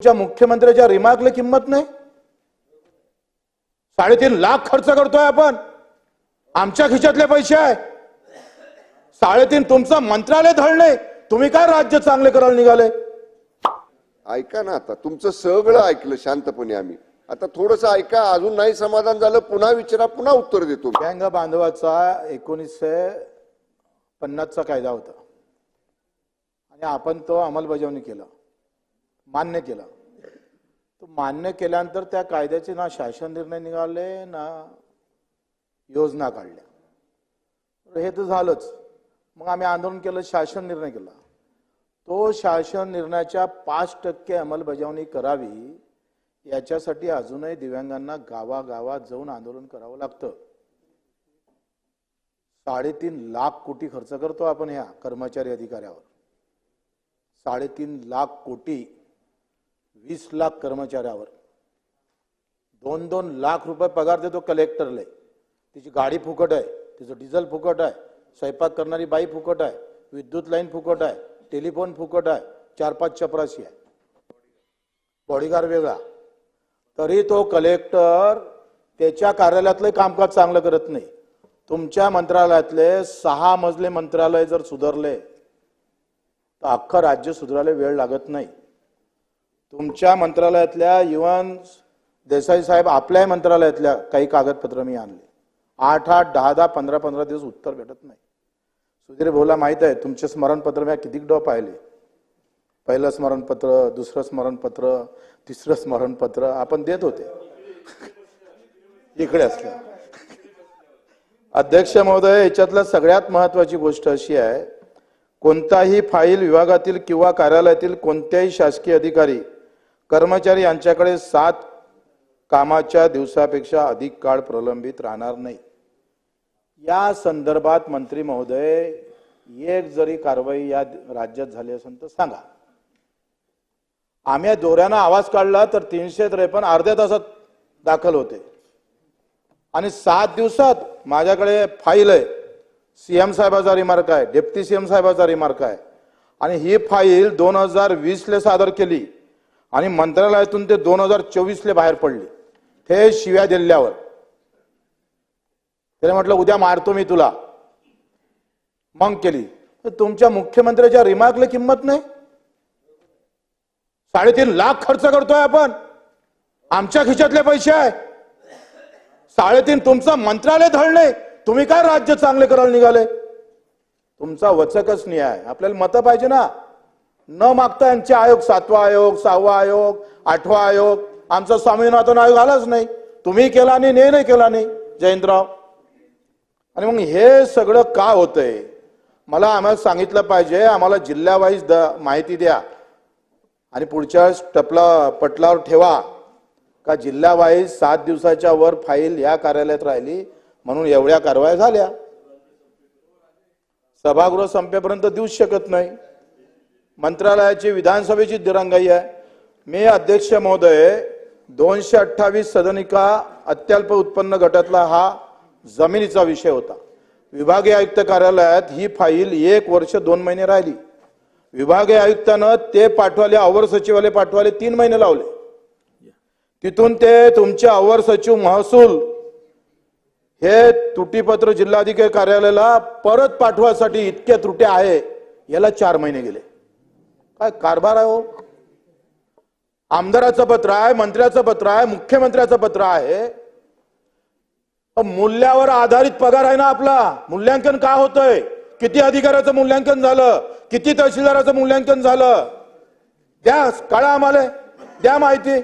तुमच्या मुख्यमंत्र्याच्या रिमार्कला किंमत नाही? साडेतीन लाख खर्च करतोय आपण. आमच्या खिशातले पैसे आहे. साडेतीन तुमचं मंत्रालय धडले तुम्ही काय राज्य चांगले करायला निघाले? ऐका ना आता तुमचं सगळं ऐकलं शांतपणे आम्ही. आता थोडस ऐका अजून नाही समाधान झालं पुन्हा विचारा पुन्हा उत्तर देतो बँक बांधवाचा एकोणीसशे पन्नासचा कायदा होता. आणि आपण तो अंमलबजावणी केला. मान्य केला. तो मान्य केल्यानंतर त्या कायद्याचे ना शासन निर्णय निघाले ना योजना काढल्या. तर हे तर झालंच. मग आम्ही आंदोलन केलं शासन निर्णय केला. तो शासन निर्णयाच्या पाच टक्के अंमलबजावणी करावी याच्यासाठी अजूनही दिव्यांगांना गावागावात जाऊन आंदोलन करावं लागतं. साडेतीन लाख कोटी खर्च करतो आपण ह्या कर्मचारी अधिकाऱ्यावर. साडेतीन लाख कोटी वीस लाख कर्मचाऱ्यावर. दोन दोन लाख रुपये पगार देतो कलेक्टरला तिची गाडी फुकट आहे तिचं डिझेल फुकट आहे स्वयंपाक करणारी बाई फुकट आहे विद्युत लाईन फुकट आहे टेलिफोन फुकट आहे चार पाच चपराशी आहे. बॉडीगार वेगळा. तरी तो कलेक्टर त्याच्या कार्यालयातलं कामकाज चांगलं करत नाही. तुमच्या मंत्रालयातले सहा मजले मंत्रालय जर सुधारले तर अख्खं राज्य सुधारायला वेळ लागत नाही. तुमच्या मंत्रालयातल्या इवन देसाई साहेब आपल्याही मंत्रालयातल्या काही कागदपत्र मी आणले. आठ आठ दहा दहा पंधरा पंधरा दिवस उत्तर भेटत नाही. सुधीर भाऊला माहीत आहे तुमचे स्मरणपत्र मी किती डो पाहिले. पहिलं स्मरणपत्र दुसरं स्मरणपत्र तिसरं स्मरणपत्र आपण देत होते. इकडे असल्या अध्यक्ष महोदय याच्यातल्या सगळ्यात महत्वाची गोष्ट अशी आहे कोणताही फाईल विभागातील किंवा कार्यालयातील कोणत्याही शासकीय अधिकारी कर्मचारी यांच्याकडे सात कामाच्या दिवसापेक्षा अधिक काळ प्रलंबित राहणार नाही. या संदर्भात मंत्री महोदय एक जरी कारवाई या राज्यात झाली असेल तर सांगा. आम्ही दोऱ्यानं आवाज काढला तर तीनशे त्रेपन्न अर्ध्या तासात दाखल होते. आणि सात दिवसात माझ्याकडे फाईल आहे. सीएम साहेबाचा रिमार्क आहे डेप्टी सीएम साहेबाचा रिमार्क आहे. आणि ही फाईल दोन हजार वीसले सादर केली. आणि मंत्रालयातून ते दोन हजार चोवीसले बाहेर पडले. हे शिव्या दिल्यावर. त्याने म्हटलं उद्या मारतो मी तुला. मग केली. तर तुमच्या मुख्यमंत्र्याच्या रिमार्कला किंमत नाही. साडेतीन लाख खर्च करतोय आपण. आमच्या खिशातले पैसे आहे. साडेतीन तुमचं मंत्रालय धडले तुम्ही काय राज्य चांगले करायला निघाले? तुमचा वचकच न्याय. आपल्याला मतं पाहिजे ना. न मागता यांचे आयोग सातवा आयोग सहावा आयोग आठवा आयोग आमचा स्वामीनाथन आयोग आलाच नाही. तुम्ही केला नाही ने नाही केला नाही जयंतराव. आणि मग हे सगळं का होतंय? मला आम्हाला सांगितलं पाहिजे आम्हाला जिल्ह्यावाईज द माहिती द्या. आणि पुढच्या टपला पटलावर ठेवा. का जिल्हावाईज सात दिवसाच्या वर फाईल या कार्यालयात राहिली म्हणून एवढ्या कारवाया झाल्या. सभागृह संपेपर्यंत देऊच शकत नाही. मंत्रालयाची विधानसभेची दिरंगाई आहे. मी अध्यक्ष महोदय दोनशे अठ्ठावीस सदनिका अत्यल्प उत्पन्न गटातला हा जमिनीचा विषय होता. विभागीय आयुक्त कार्यालयात ही फाईल एक वर्ष दोन महिने राहिली. विभागीय आयुक्तानं ते पाठवाले अवर सचिवाले पाठवाले तीन महिने लावले. तिथून ते तुमचे अवर सचिव महसूल हे तुटीपत्र जिल्हाधिकारी कार्यालयाला परत पाठवासाठी इतक्या त्रुट्या आहे याला चार महिने गेले. काय कारभार आहे हो? आमदाराचं पत्र आहे मंत्र्याचं पत्र आहे मुख्यमंत्र्याचं पत्र आहे. मूल्यावर आधारित पगार आहे ना आपला. मूल्यांकन का होतंय? किती अधिकाऱ्याचं मूल्यांकन झालं? किती तहसीलदाराचं मूल्यांकन झालं? द्या कळा आम्हाला. द्या माहिती.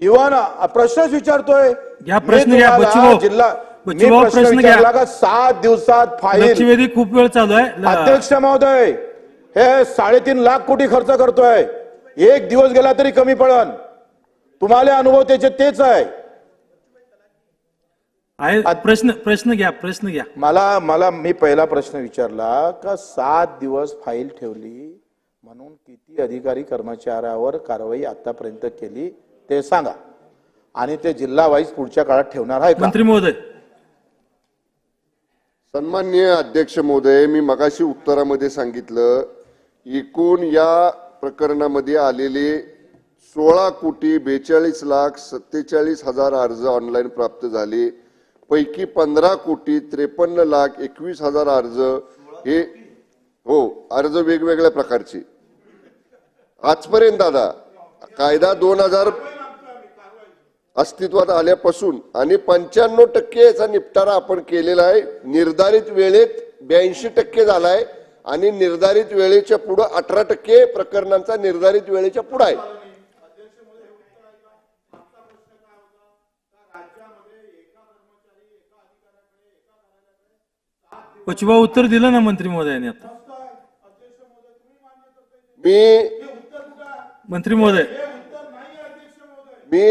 इवन प्रश्नच विचारतोय. जिल्हा प्रश्न. विचारला का? सात दिवसात फाईल खूप वेळ चालू आहे. अध्यक्ष महोदय हे साडेतीन लाख कोटी खर्च करतोय. एक दिवस गेला तरी कमी पडन. तुम्हाला अनुभव त्याचे तेच आहे. प्रश्न प्रश्न घ्या प्रश्न घ्या. मला मला मी पहिला प्रश्न विचारला का सात दिवस फाईल ठेवली म्हणून किती अधिकारी कर्मचाऱ्यावर कारवाई आतापर्यंत केली ते सांगा. आणि ते जिल्हा वाईज पुढच्या काळात ठेवणार आहे का? मंत्री महोदय. सन्मान्य अध्यक्ष महोदय मी मगाशी उत्तरामध्ये सांगितलं एकूण या प्रकरणामध्ये आलेले सोळा कोटी बेचाळीस लाख सत्तेचाळीस हजार अर्ज ऑनलाईन प्राप्त झाले. पैकी पंधरा कोटी त्रेपन्न लाख एकवीस हजार अर्ज हे हो अर्ज वेगवेगळ्या प्रकारचे. आजपर्यंत दादा कायदा दोन हजार अस्तित्वात आल्यापासून आणि पंच्याण्णव टक्के याचा निपटारा आपण केलेला आहे. निर्धारित वेळेत ब्याऐंशी टक्के झालाय. आणि निर्धारित वेळेच्या पुढं अठरा टक्के प्रकरणांचा निर्धारित वेळेच्या पुढं आहे. पचिबा उत्तर दिलं ना मंत्री महोदयाने आता. मी मंत्री महोदय. मी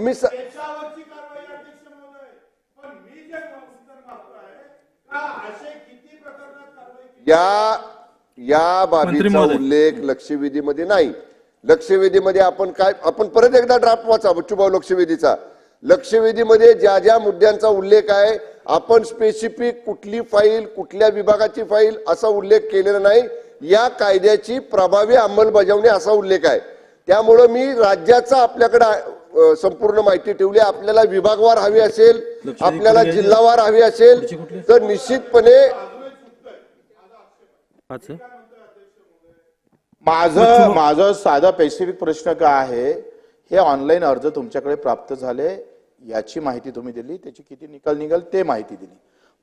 मी स- पेशावरची कारवाई अध्यक्ष महोदय पण मी जे उत्तर मागतोय का असे किती प्रकरणात कारवाई केली? या या बाबीचा. उल्लेख लक्षवेधीमध्ये नाही लक्षवेधीमध्ये आपण काय आपण परत एकदा ड्राफ्ट वाचा बच्चूभाऊ लक्षवेधीचा लक्षवेधीमध्ये ज्या ज्या मुद्द्यांचा उल्लेख आहे आपण स्पेसिफिक कुठली फाईल कुठल्या विभागाची फाईल असा उल्लेख केलेला नाही या कायद्याची प्रभावी अंमलबजावणी असा उल्लेख आहे त्यामुळं मी राज्याचा आपल्याकडे संपूर्ण माहिती ठेवली आपल्याला विभागवार हवी असेल आपल्याला? जिल्हावार हवी असेल? तर निश्चितपणे. माझं माझं साधा पेसिफिक प्रश्न काय आहे? हे ऑनलाईन अर्ज तुमच्याकडे प्राप्त झाले याची माहिती तुम्ही दिली त्याची किती निकाल निघाल ते माहिती दिली.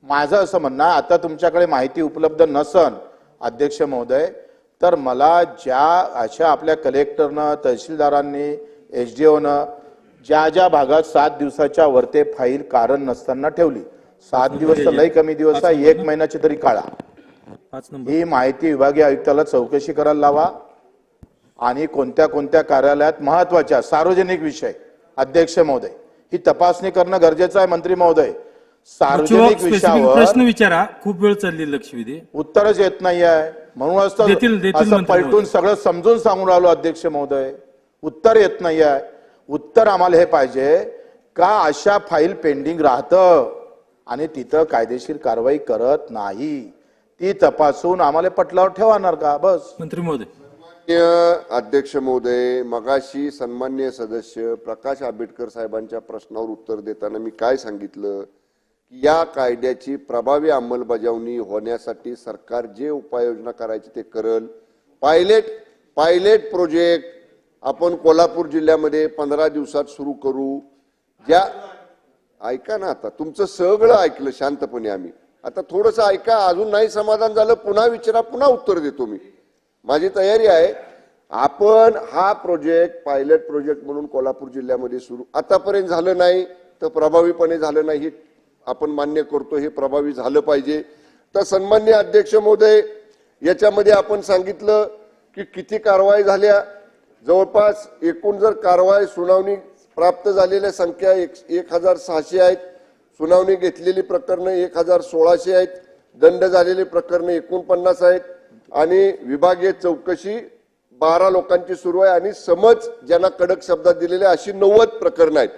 माझं असं म्हणणं आता तुमच्याकडे माहिती उपलब्ध नसन अध्यक्ष महोदय तर मला ज्या अशा आपल्या कलेक्टरनं तहसीलदारांनी एच डी ओनं ज्या ज्या भागात सात दिवसाच्या वरते फाईल कारण नसताना ठेवली. सात दिवस तर लई कमी दिवस आहे एक महिन्याची तरी काळा ही माहिती विभागीय आयुक्ताला चौकशी करायला लावा. आणि कोणत्या कोणत्या कार्यालयात महत्त्वाच्या सार्वजनिक विषय अध्यक्ष महोदय ही तपासणी करणं गरजेचं आहे मंत्री महोदय. सार्वजनिक विषयावर प्रश्न विचारा. खूप वेळ चालली लक्षवेधी. उत्तरच येत नाही आहे म्हणूनच देतील असं पलटून. सगळं समजून सांगून राहिलो अध्यक्ष महोदय. उत्तर येत नाही आहे उत्तर आम्हाला हे पाहिजे का अशा फाईल पेंडिंग राहतं? आणि तिथं कायदेशीर कारवाई करत नाही. ती तपासून आम्हाला पटलावर ठेवणार का? बस. मंत्री महोदय. माननीय अध्यक्ष महोदय मगाशी सन्मान्य सदस्य प्रकाश आंबेडकर साहेबांच्या प्रश्नावर उत्तर देताना मी काय सांगितलं? की या कायद्याची प्रभावी अंमलबजावणी होण्यासाठी सरकार जे उपाययोजना करायची ते करल. पायलेट पायलेट प्रोजेक्ट आपण कोल्हापूर जिल्ह्यामध्ये पंधरा दिवसात सुरू करू. ज्या ऐका ना आता तुमचं सगळं ऐकलं शांतपणे आम्ही. आता थोडंसं ऐका अजून नाही समाधान झालं पुन्हा विचारा पुन्हा उत्तर देतो मी. माझी तयारी आहे आपण हा प्रोजेक्ट पायलट प्रोजेक्ट म्हणून कोल्हापूर जिल्ह्यामध्ये सुरू आतापर्यंत झालं नाही तर प्रभावीपणे झालं नाही हे आपण मान्य करतो हे प्रभावी झालं पाहिजे. तर सन्मान्य अध्यक्ष महोदय याच्यामध्ये आपण सांगितलं की किती कारवाई झाल्या. जवळपास एकूण जर कारवाई सुनावणी प्राप्त झालेल्या संख्या एक एक हजार सहाशे आहेत. सुनावणी घेतलेली प्रकरणं एक हजार सोळाशे आहेत दंड झालेली प्रकरणं एकोणपन्नास आहेत आणि विभागीय चौकशी बारा लोकांची सुरू आहे आणि समज ज्यांना कडक शब्दात दिलेले अशी नव्वद प्रकरणं आहेत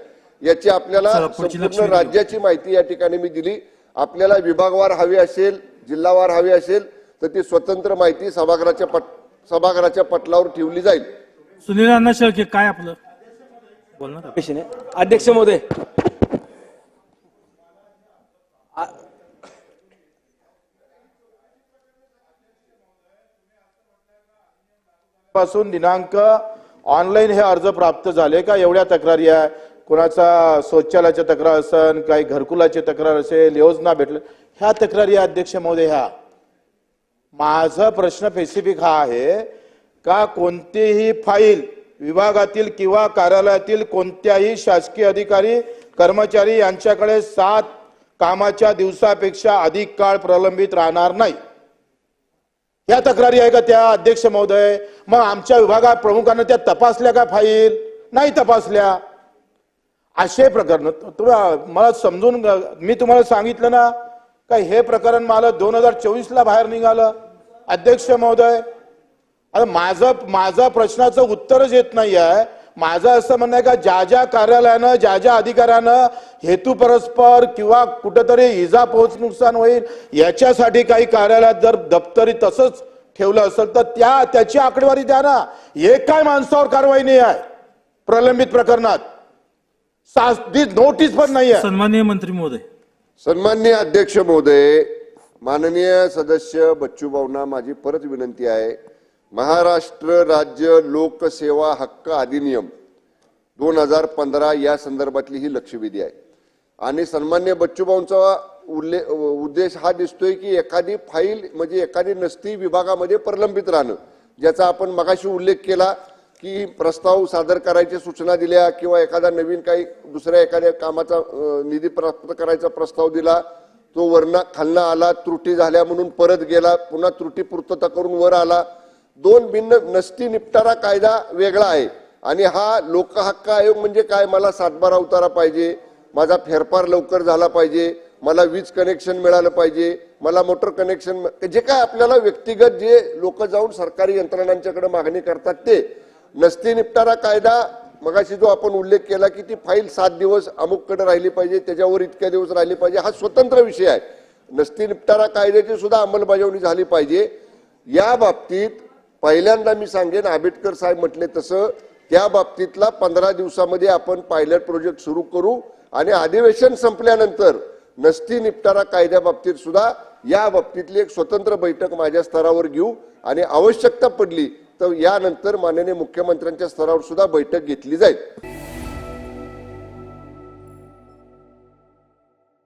याची आपल्याला संपूर्ण. राज्याची माहिती या ठिकाणी मी दिली आपल्याला विभागवार हवी असेल जिल्हावार हवी असेल तर ती स्वतंत्र माहिती सभागृहाच्या पट सभागृहाच्या पटलावर ठेवली जाईल सुनील अण्णा शेळके काय आपलं बोलणार. अध्यक्ष महोदय पासून दिनांक ऑनलाईन हे अर्ज प्राप्त झाले का? एवढ्या तक्रारी आहे. कुणाचा शौचालयाच्या तक्रार असेल काही घरकुलाची तक्रार असेल योजना भेटले ह्या तक्रारी अध्यक्ष महोदय ह्या. माझा प्रश्न स्पेसिफिक हा आहे का कोणतीही फाईल विभागातील किंवा कार्यालयातील कोणत्याही शासकीय अधिकारी कर्मचारी यांच्याकडे सात कामाच्या दिवसापेक्षा अधिक काळ प्रलंबित राहणार नाही. या तक्रारी आहे का त्या? अध्यक्ष महोदय मग आमच्या विभागात प्रमुखांना त्या तपासल्या का फाईल? नाही तपासल्या. असे प्रकरण मला समजून मी तुम्हाला सांगितलं ना का हे प्रकरण मला दोन हजार चोवीस ला बाहेर निघालं. अध्यक्ष महोदय अरे माझं माझं प्रश्नाचं उत्तरच येत नाही आहे माझं असं म्हणणं आहे का ज्या ज्या कार्यालयानं ज्या ज्या अधिकाऱ्यानं हेतू परस्पर किंवा कुठेतरी इजा पोहोच नुकसान होईल याच्यासाठी काही कार्यालयात जर दप्तरी तसंच ठेवलं असेल तर त्या त्याची आकडेवारी द्या ना. एक काय माणसावर कारवाई नाही आहे प्रलंबित प्रकरणात. नोटीस पण नाही आहे सन्माननीय मंत्री महोदय. सन्मान्य अध्यक्ष महोदय माननीय सदस्य बच्चू भाऊंना माझी परत विनंती आहे. महाराष्ट्र राज्य लोकसेवा हक्क अधिनियम दोन हजार पंधरा या संदर्भातली ही लक्षवेधी आहे. आणि सन्मान्य बच्चूभाऊंचा उल्लेख उद्देश हा दिसतोय की एखादी फाईल म्हणजे एखादी नसती विभागामध्ये प्रलंबित राहणं. ज्याचा आपण मगाशी उल्लेख केला की प्रस्ताव सादर करायची सूचना दिल्या किंवा एखादा नवीन काही दुसऱ्या एखाद्या कामाचा निधी प्राप्त करायचा प्रस्ताव दिला तो वरना खालना आला त्रुटी झाल्या म्हणून परत गेला पुन्हा त्रुटी पूर्तता करून वर आला दोन भिन्न नसती निपटारा कायदा वेगळा आहे. आणि हा लोकहक्क आयोग म्हणजे काय? मला सातबारा उतारा पाहिजे माझा फेरफार लवकर झाला पाहिजे मला वीज कनेक्शन मिळालं पाहिजे मला मोटर कनेक्शन जे काय आपल्याला व्यक्तिगत जे लोक जाऊन सरकारी यंत्रणांच्याकडे मागणी करतात ते. नसती निपटारा कायदा मगाशी जो आपण उल्लेख केला की ती फाईल सात दिवस अमुककडे राहिली पाहिजे त्याच्यावर इतक्या दिवस राहिली पाहिजे हा स्वतंत्र विषय आहे. नसती निपटारा कायद्याची सुद्धा अंमलबजावणी झाली पाहिजे. या बाबतीत पहिल्यांदा मी सांगेन आंबेडकर साहेब म्हटले तसं त्या बाबतीतला पंधरा दिवसामध्ये आपण पायलट प्रोजेक्ट सुरू करू आणि अधिवेशन संपल्यानंतर नसती निपटारा कायद्याबाबतीत सुद्धा या बाबतीतली एक स्वतंत्र बैठक माझ्या स्तरावर घेऊ आणि आवश्यकता पडली तर यानंतर माननीय मुख्यमंत्र्यांच्या स्तरावर सुद्धा बैठक घेतली जाईल.